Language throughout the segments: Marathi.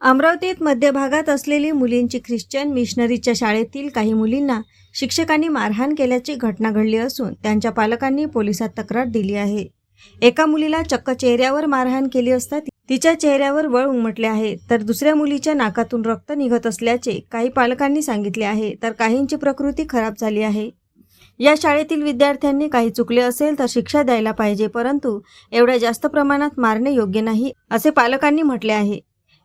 अमरावतीत मध्य भागात असलेली मुलींची ख्रिश्चन मिशनरीच्या शाळेतील काही मुलींना शिक्षकांनी मारहाण केल्याची घटना घडली असून त्यांच्या पालकांनी पोलिसात तक्रार दिली आहे. एका मुलीला चक्क चेहऱ्यावर मारहाण केली असता तिच्या चेहऱ्यावर वळ उमटले आहे. तर दुसऱ्या मुलीच्या नाकातून रक्त निघत असल्याचे काही पालकांनी सांगितले आहे. तर काहींची प्रकृती खराब झाली आहे. या शाळेतील विद्यार्थ्यांनी काही चुकले असेल तर शिक्षा द्यायला पाहिजे परंतु एवढ्या जास्त प्रमाणात मारणे योग्य नाही असे पालकांनी म्हटले आहे.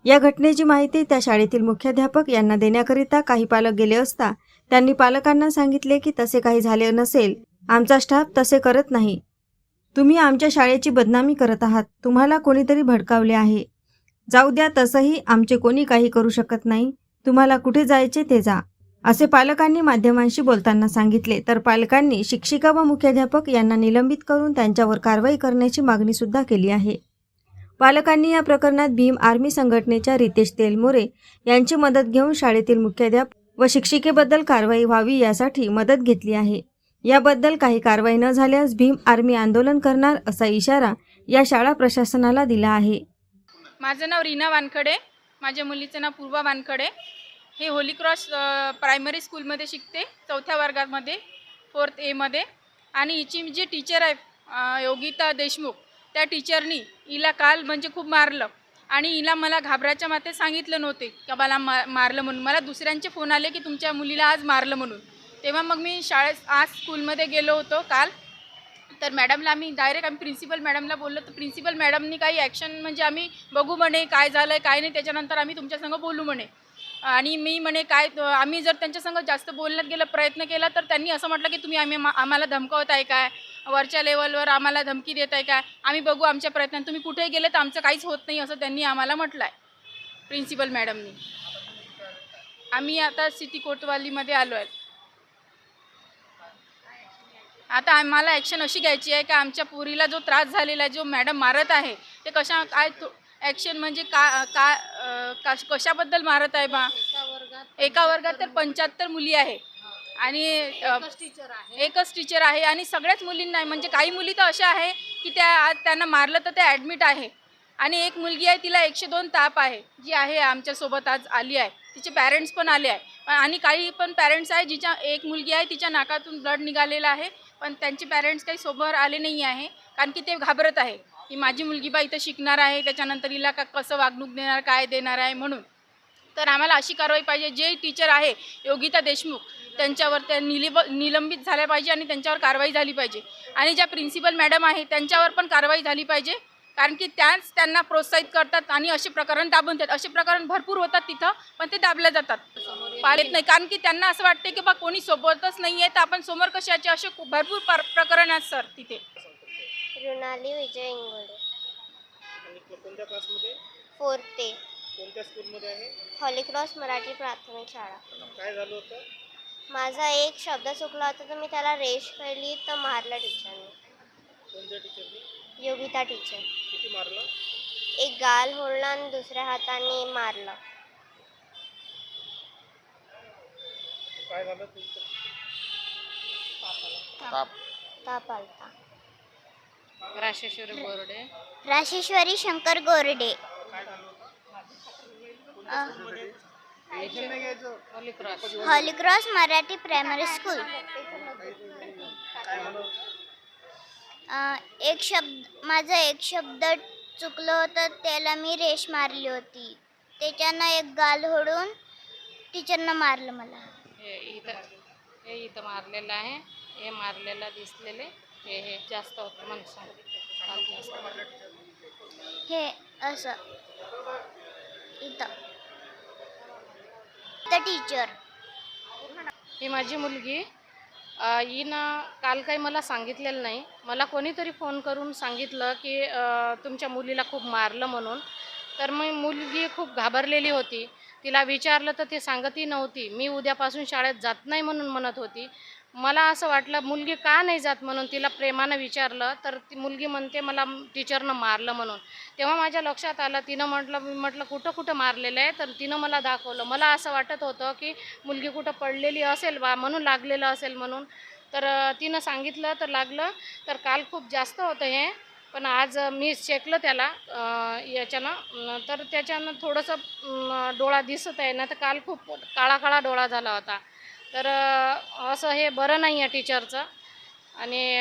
या घटनेची माहिती त्या शाळेतील मुख्याध्यापक यांना देण्याकरिता काही पालक गेले असता त्यांनी पालकांना सांगितले की तसे काही झाले नसेल. आमचा स्टाफ तसे करत नाही. तुम्ही आमच्या शाळेची बदनामी करत आहात. तुम्हाला कोणीतरी भडकावले आहे. जाऊ द्या तसंही आमचे कोणी काही करू शकत नाही. तुम्हाला कुठे जायचे ते जा. असे पालकांनी माध्यमांशी बोलताना सांगितले. तर पालकांनी शिक्षिका व मुख्याध्यापक यांना निलंबित करून त्यांच्यावर कारवाई करण्याची मागणीसुद्धा केली आहे. पालकांनी या प्रकरणात भीम आर्मी संघटनेच्या रितेश तेलमोरे यांची मदत घेऊन शाळेतील मुख्याध्यापक व शिक्षिकेबद्दल कारवाई व्हावी यासाठी मदत घेतली आहे. याबद्दल काही कारवाई न झाल्यास भीम आर्मी आंदोलन करणार असा इशारा या शाळा प्रशासनाला दिला आहे. माझं नाव रीना वानखडे. माझ्या मुलीचं नाव पूर्वा वानखडे. हे होली क्रॉस प्रायमरी स्कूलमध्ये शिकते चौथ्या वर्गामध्ये फोर्थ एमध्ये आणि हिची जी टीचर आहे योगिता देशमुख त्या टीचरनी हिला काल म्हणजे खूप मारलं. आणि हिला मला घाबराच्या माते सांगितलं नव्हते का मला मा मारलं म्हणून. मला दुसऱ्यांचे फोन आले की तुमच्या मुलीला आज मारलं म्हणून. तेव्हा मग मी शाळेत आज स्कूलमध्ये गेलो होतो काल. तर मॅडमला आम्ही डायरेक्ट आम्ही प्रिन्सिपल मॅडमला बोललो तर प्रिन्सिपल मॅडमनी काही ॲक्शन म्हणजे आम्ही बघू म्हणे काय झालं आहे काय नाही त्याच्यानंतर आम्ही तुमच्यासंग बोलू म्हणे. आणि मी म्हणे काय आम्ही जर त्यांच्यासंग जास्त बोलण्यात गेला प्रयत्न केला तर त्यांनी असं म्हटलं की तुम्ही आम्ही आम्हाला धमकावत आहे काय? वरच्या लेवलवर आम्हाला धमकी देत आहे काय? आम्ही बघू आमच्या प्रयत्नात तुम्ही कुठेही गेले तर आमचं काहीच होत नाही असं त्यांनी आम्हाला म्हटलं आहे प्रिन्सिपल मॅडमनी. आम्ही आता सिटी कोतवालीमध्ये आलो आहे आता आम्हाला ॲक्शन अशी घ्यायची आहे की आमच्या पुरीला जो त्रास झालेला आहे जो मॅडम मारत आहे ते कशा काय ॲक्शन म्हणजे का का कशाबद्दल मारत आहे बा? एका वर्गात तर पंच्याहत्तर मुली आहे. आणि एकच टीचर आहे. आणि सगळ्याच मुलींना आहे. म्हणजे काही मुली तर अशा आहे की त्या आज त्यांना मारलं तर ते ॲडमिट आहे. आणि एक मुलगी आहे तिला एकशे दोन ताप आहे. जी आहे आमच्यासोबत आज आली आहे. तिचे पॅरेंट्स पण आले आहे. आणि काही पण पॅरेंट्स आहे जिच्या एक मुलगी आहे तिच्या नाकातून ब्लड निघालेलं आहे. पण त्यांचे पॅरेंट्स काही सोबत आले नाही आहे. कारण की ते घाबरत आहे. की माझी मुलगी बा इथं शिकणार आहे. त्याच्यानंतर हिला का कसं वागणूक देणार काय देणार आहे म्हणून. तर आम्हाला अशी कारवाई पाहिजे. जे टीचर आहे योगिता देशमुख त्यांच्यावर त्या निलिब निलंबित झाल्या पाहिजे आणि त्यांच्यावर कारवाई झाली पाहिजे. आणि ज्या प्रिन्सिपल मॅडम आहे त्यांच्यावर पण कारवाई झाली पाहिजे. कारण की त्याच त्यांना प्रोत्साहित करतात आणि असे प्रकरण दाबून देतात. असे प्रकरण भरपूर होतात तिथं पण ते दाबल्या जातात. पाळत नाही. कारण की त्यांना असं वाटते की बा कोणी सोबतच नाही आहे तर आपण समोर कशाचे असे भरपूर पर- प्रकरण आहेत सर तिथे. रुणाली विजय इंगोले आणि को- कोणत्या क्लासमध्ये फोर्थ. ते कोणत्या स्कूलमध्ये आहे? हॉलीक्रॉस मराठी प्राथमिक शाळा. काय झालं होतं? माझा एक शब्द चुकला होता तर मी त्याला रेश केली तर मारलं टीचरने कोणत्या टीचरनी योगिता टीचर किती मारलं? एक गाल होळला आणि दुसऱ्या हाताने मारलं. काय झालं तुमचं ताप. आलता. Rasheshwari Borde. Rasheshwari Shankar Gorde. Holy Cross. Marathi primary school एक शब्द माझं एक शब्द चुकलं होतं त्याला मी रेश मारली होती. त्याच्यानं एक गाल होडून टीचरनं मारलं मला. हे इथं हे इथं मारलेलं आहे. हे मारलेलं दिसलेले हे हे जास्त होतं जास्त हे असं. इथं. टीचर ही माझी मुलगी. हिनं काल काही मला सांगितलेलं नाही. मला कोणीतरी फोन करून सांगितलं की तुमच्या मुलीला खूप मारलं म्हणून. तर मग मुलगी खूप घाबरलेली होती. तिला विचारलं तर ती सांगतही नव्हती. मी उद्यापासून शाळेत जात नाही म्हणून म्हणत होती. मला असं वाटलं मुलगी का नाही जात म्हणून तिला प्रेमानं विचारलं तर ती मुलगी म्हणते मला टीचरनं मारलं म्हणून. तेव्हा माझ्या लक्षात आलं तिनं म्हटलं मी म्हटलं कुठं कुठं मारलेलं आहे? तर तिनं मला दाखवलं. मला असं वाटत होतं की मुलगी कुठं पडलेली असेल बा म्हणून लागलेलं असेल म्हणून. तर तिनं सांगितलं तर लागलं. तर काल खूप जास्त होतं हे. पण आज मी शेकलं त्याला याच्यानं तर त्याच्यानं थोडंसं डोळा दिसत आहे ना तर काल खूप काळा काळा डोळा झाला होता. तर असं हे बरं नाही आहे टीचरचं. आणि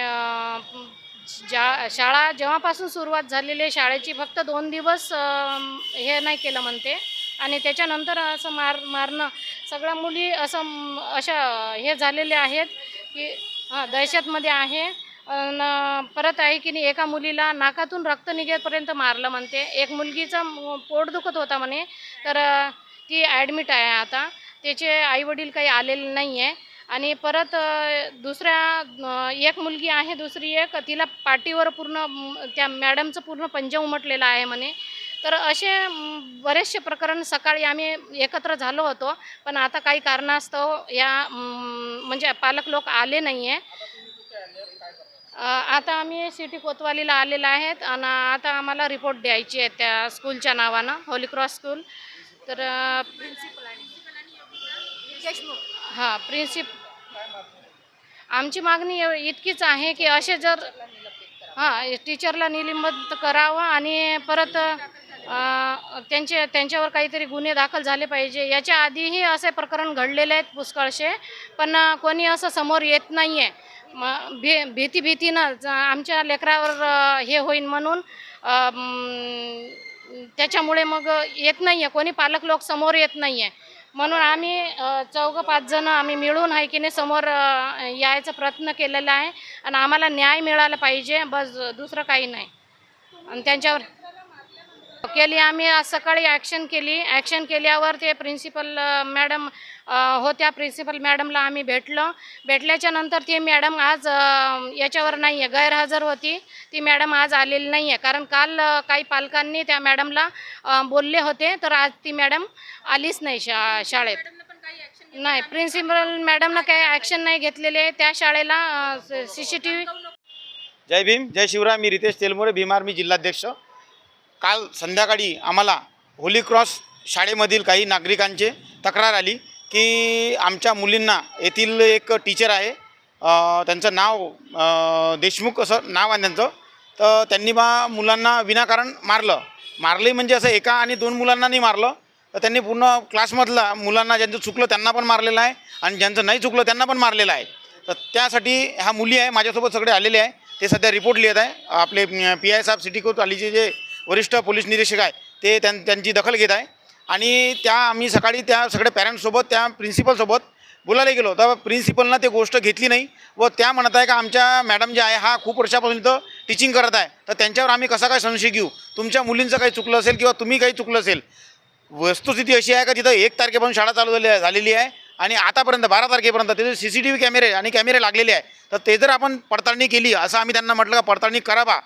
ज्या शाळा जेव्हापासून सुरुवात झालेली आहे शाळेची फक्त दोन दिवस हे नाही केलं म्हणते. आणि त्याच्यानंतर असं मार मारणं सगळ्या मुली असं अशा हे झालेल्या आहेत की हां दहशतमध्ये आहे. परत आहे की नाही एका मुलीला नाकातून रक्त निघेपर्यंत मारलं म्हणते. एक मुलगीचा पोट दुखत होता म्हणे. तर ती ॲडमिट आहे आता. त्याचे आईवडील काही आलेले नाही आहे आणि परत दुसऱ्या एक मुलगी आहे दुसरी एक तिला पाठीवर पूर्ण त्या मॅडमचं पूर्ण पंजा उमटलेला आहे म्हणे. तर असे बरेचसे प्रकरण सकाळी आम्ही एकत्र झालो होतो. पण आता काही कारणास्तव या म्हणजे पालक लोक आले नाही आहे आता आम्ही सिटी कोतवालीला आलेलो आहेत आणि आता आम्हाला रिपोर्ट द्यायची आहे त्या स्कूलच्या नावानं होली क्रॉस स्कूल तर हां प्रिन्सिप आमची मागणी इतकीच आहे की असे जर हां टीचरला निलंबित करावं आणि परत त्यांचे त्यांच्यावर काहीतरी गुन्हे दाखल झाले पाहिजे. याच्या आधीही असे प्रकरण घडलेले आहेत पुष्कळसे पण कोणी असं समोर येत नाही आहे मग भी भीती भीतीनं ज- आमच्या लेकरावर हे होईन म्हणून त्याच्यामुळे मग येत नाही आहे कोणी पालक लोक समोर येत नाही आहे म्हणून आम्ही चौघं पाच जण आम्ही मिळून आहे की नाही समोर यायचा प्रयत्न केलेला आहे. आणि आम्हाला न्याय मिळाला पाहिजे. बस दुसरं काही नाही. आणि त्यांच्यावर केली आम्ही आज सकाळी ॲक्शन केली ॲक्शन केल्यावर ते प्रिन्सिपल मॅडम होत्या प्रिन्सिपल मॅडमला आम्ही भेटलो भेटल्याच्या नंतर ती मॅडम आज याच्यावर नाही आहे गैरहजर होती ती मॅडम आज आलेली नाही आहे कारण काल काही पालकांनी त्या मॅडमला बोलले होते तर आज ती मॅडम आलीच नाही शा शाळेत नाही प्रिन्सिपल मॅडमनं काही ॲक्शन नाही घेतलेले त्या शाळेला सी सी टी व्ही जय भीम जय शिवराय मी रितेश तेलमोरे भीम आर्मी जिल्हाध्यक्ष काल संध्याकाळी आम्हाला होली क्रॉस शाळेमधील काही नागरिकांचे तक्रार आली की आमच्या मुलींना येथील एक टीचर आहे त्यांचं नाव देशमुख असं नाव आहे त्यांचं. तर त्यांनी बा मुलांना विनाकारण मारलं. मारले म्हणजे असं एका आणि दोन मुलांना नाही मारलं. तर त्यांनी पूर्ण क्लासमधला मुलांना ज्यांचं चुकलं त्यांना पण मारलेलं आहे आणि ज्यांचं नाही चुकलं त्यांना पण मारलेलं आहे. तर त्यासाठी ह्या मुली आहे माझ्यासोबत सगळे आलेले आहे. ते सध्या रिपोर्ट लिहित आहे. आपले पी आय साहेब सिटी कोर्ट आलीचे जे वरिष्ठ पोलीस निरीक्षक आहे ते त्यां त्यांची दखल घेत आहे. आणि त्या आम्ही सकाळी त्या सगळ्या पॅरेंट्ससोबत त्या प्रिन्सिपलसोबत बोलायला गेलो. तर प्रिन्सिपलनं ते गोष्ट घेतली नाही व त्या म्हणत आहे का आमच्या मॅडम जे आहे हा खूप वर्षापासून इथं टीचिंग करत आहे. तर त्यांच्यावर आम्ही कसा काय संशय घेऊ? तुमच्या मुलींचं काही चुकलं असेल किंवा तुम्ही काही चुकलं असेल? वस्तुस्थिती अशी आहे का तिथं एक तारखेपासून शाळा चालू झाली झालेली आहे. आणि आतापर्यंत बारा तारखेपर्यंत तिथे सी सी टी व्ही कॅमेरे आणि कॅमेरे लागलेले आहे. तर ते जर आपण पडताळणी केली असं आम्ही त्यांना म्हटलं का पडताळणी करावा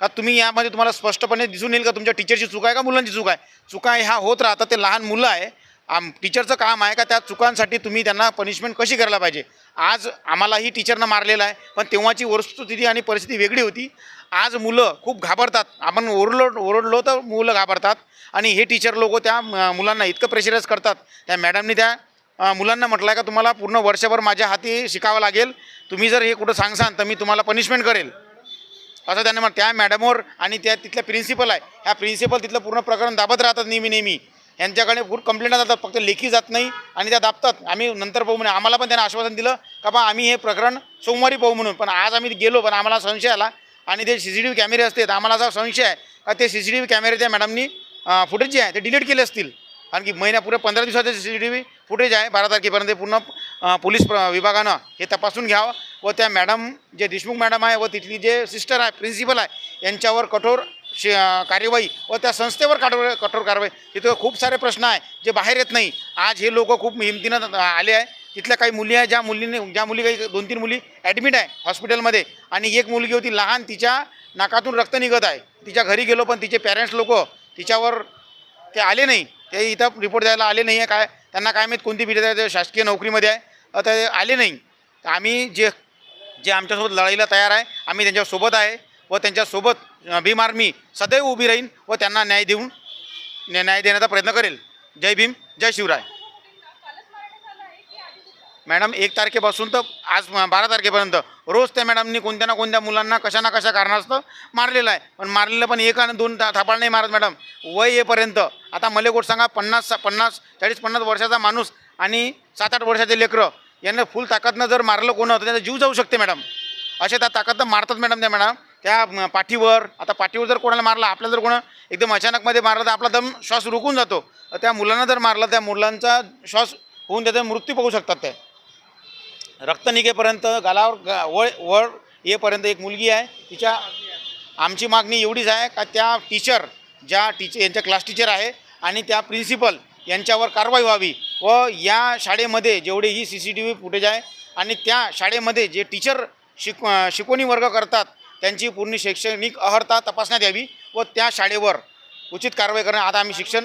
का तुम्ही यामध्ये तुम्हाला स्पष्टपणे दिसून येईल का? तुमच्या टीचरची चूक आहे का? मुलांची चूक आहे? चुका ह्या होत राहतात ते लहान मुलं आहे. आम टीचरचं काम आहे का? त्या चुकांसाठी तुम्ही त्यांना पनिशमेंट कशी करायला पाहिजे? आज आम्हालाही टीचरनं मारलेलं आहे पण तेव्हाची वस्तुस्थिती आणि परिस्थिती वेगळी होती. आज मुलं खूप घाबरतात. आपण ओरडलो ओरडलो तर मुलं घाबरतात. आणि हे टीचर लोक त्या मुलांना इतकं प्रेशराईज करतात. त्या मॅडमनी त्या मुलांना म्हटलं आहे का तुम्हाला पूर्ण वर्षभर माझ्या हाती शिकावं लागेल. तुम्ही जर हे कुठं सांगसान तर मी तुम्हाला पनिशमेंट करेल. असं त्यांना म्हण त्या मॅडमवर आणि त्या तिथल्या प्रिन्सिपल आहे. ह्या प्रिन्सिपल तिथलं पूर्ण प्रकरण दाबत राहतात नेहमी नेहमी. यांच्याकडे पूर्ण कंप्लेंट जातात फक्त लेखी जात नाही आणि त्या दाबतात. आम्ही नंतर पाहू म्हणे आम्हाला पण त्यांना आश्वासन दिलं का बा आम्ही हे प्रकरण सोमवारी पाहू म्हणून. पण आज आम्ही गेलो पण आम्हाला संशय आला. आणि ते सी सी टी व्ही कॅमेरे असते आम्हाला असा संशय आहे का ते सी सी टी व्ही कॅमेरे त्या मॅडमनी फुटेज जे आहे ते डिलीट केले असतील. कारण की महिन्या पंधरा दिवसाचे C C T V footage आहे बारा तारखेपर्यंत पूर्ण पोलीस प्र- विभागानं हे तपासून घ्यावं व त्या मॅडम जे देशमुख मॅडम आहे व तिथली जे सिस्टर आहे प्रिन्सिपल आहे यांच्यावर कठोर शि कार्यवाही व त्या संस्थेवर कठोर कठोर कारवाई. तिथं खूप सारे प्रश्न आहे जे बाहेर येत नाही. आज हे लोक खूप हिमतीनं आले आहे. तिथल्या काही मुली आहे ज्या मुलीने ज्या मुली काही दोन तीन मुली ॲडमिट आहे हॉस्पिटलमध्ये आणि एक मुलगी होती लहान तिच्या नाकातून रक्त निघत आहे. तिच्या घरी गेलो पण तिचे पॅरेंट्स लोक तिच्यावर ते आले नाही. ते इथं रिपोर्ट द्यायला आले नाही आहे काय? त्यांना काय माहीत कोणती पिढी आहे? शासकीय नोकरीमध्ये आहे. तर आले नाही. तर आम्ही जे जे आमच्यासोबत लढाईला तयार आहे आम्ही त्यांच्यासोबत आहे व त्यांच्यासोबत भीम आर्मी सदैव उभी राहीन व त्यांना न्याय देऊन न्या- न्याय देण्याचा प्रयत्न करेल. जय भीम जय शिवराय. मॅडम एक तारखेपासून तर आज बारा तारखेपर्यंत रोज त्या मॅडमनी कोणत्या ना कोणत्या मुलांना कशा ना कशा कारणास्तव मारलेलं आहे. पण मारलेलं पण एक आणि दोन था- थापाळ नाही मारत मॅडम. वय येपर्यंत आता मला गोट सांगा पन्नास पन्नास चाळीस पन्नास वर्षाचा माणूस आणि सात आठ वर्षाचे लेकरं यांना फुल ताकदनं जर मारलं कोण तर त्यांचा जीव जाऊ शकते मॅडम असे त्या ताकदनं मारतात मॅडम त्या मॅडम त्या पाठीवर आता पाठीवर जर कोणाला मारला आपल्याला जर कोणा एकदम अचानकमध्ये मारलं तर आपला दम श्वास रुकून जातो. त्या मुलांना जर मारलं त्या मुलांचा श्वास होऊन त्याचा मृत्यू पाहू शकतात ते रक्त निघेपर्यंत गालावर गा वळ वळ येपर्यंत एक मुलगी आहे तिच्या आमची मागणी एवढीच आहे का त्या टीचर ज्या टीचर यांच्या क्लास टीचर आहे आणि त्या प्रिन्सिपल यांच्यावर कारवाई व्हावी व या शाळेमध्ये जेवढे ही C C T V footage आहे आणि त्या शाळेमध्ये जे टीचर शिक शिकवणी वर्ग करतात त्यांची पूर्ण शैक्षणिक अहर्ता तपासण्यात यावी व त्या शाळेवर उचित कारवाई करणं. आता आम्ही शिक्षण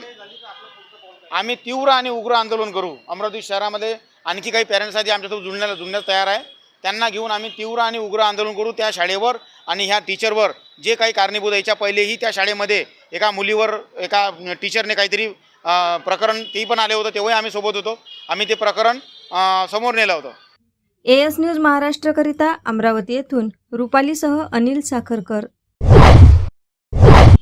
आम्ही तीव्र आणि उग्र आंदोलन करू. अमरावती शहरामध्ये आणखी काही पॅरेंट्स आहेत जे आमच्यासोबत जुळण्याला जुळण्यास तयार आहे. त्यांना घेऊन आम्ही तीव्र आणि उग्र आंदोलन करू. त्या शाळेवर आणि ह्या टीचरवर जे काही कारणीभूत याच्या पहिलेही त्या शाळेमध्ये एका मुलीवर एका टीचरने काहीतरी प्रकरण ते पण आले होतं तेव्हाही आम्ही सोबत होतो. आम्ही ते प्रकरण समोर नेलं होतं. ए एस न्यूज महाराष्ट्रकरिता अमरावती येथून रुपालीसह अनिल साखरकर.